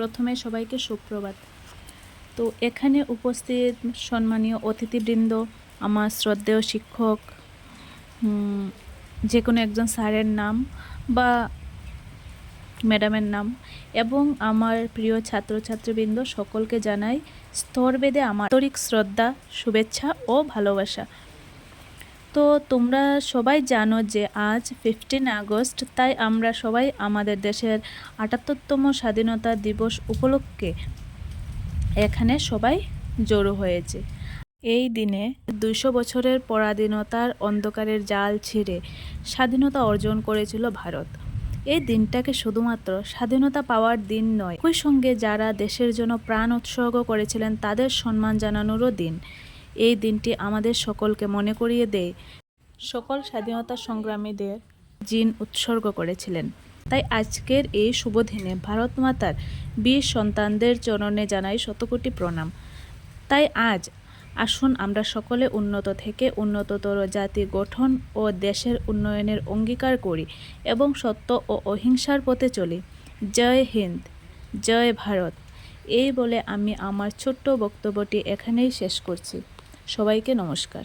প্রথমে সবাইকে সুপ্রভাত। তো এখানে উপস্থিত সম্মানীয় অতিথিবৃন্দ, আমার শ্রদ্ধেয় শিক্ষক যে কোনো একজন স্যারের নাম বা ম্যাডামের নাম এবং আমার প্রিয় ছাত্রছাত্রীবৃন্দ সকলকে জানাই স্তরভেদে আমার আন্তরিক শ্রদ্ধা, শুভেচ্ছা ও ভালোবাসা। তো তোমরা সবাই জানো যে আজ ফিফটিন আগস্ট, তাই আমরা সবাই আমাদের দেশের আটাত্তরতম স্বাধীনতা দিবস উপলক্ষে এখানে সবাই জড়ো হয়েছে। এই দিনে দুইশো বছরের পরাধীনতার অন্ধকারের জাল ছিঁড়ে স্বাধীনতা অর্জন করেছিল ভারত। এই দিনটাকে শুধুমাত্র স্বাধীনতা পাওয়ার দিন নয়, একই সঙ্গে যারা দেশের জন্য প্রাণ উৎসর্গ করেছিলেন তাদের সম্মান জানানোরও দিন। এই দিনটি আমাদের সকলকে মনে করিয়ে দেয়। সকল স্বাধীনতা সংগ্রামীদের জিন উৎসর্গ করেছিলেন। তাই আজকের এই শুভ দিনে ভারত মাতার বীর সন্তানদের চরণে জানাই শতকোটি প্রণাম। তাই আজ আসুন আমরা সকলে উন্নত থেকে উন্নততর জাতি গঠন ও দেশের উন্নয়নের অঙ্গীকার করি এবং সত্য ও অহিংসার পথে চলি। জয় হিন্দ, জয় ভারত। এই বলে আমি আমার ছোট্ট বক্তব্যটি এখানেই শেষ করছি। সবাইকে নমস্কার।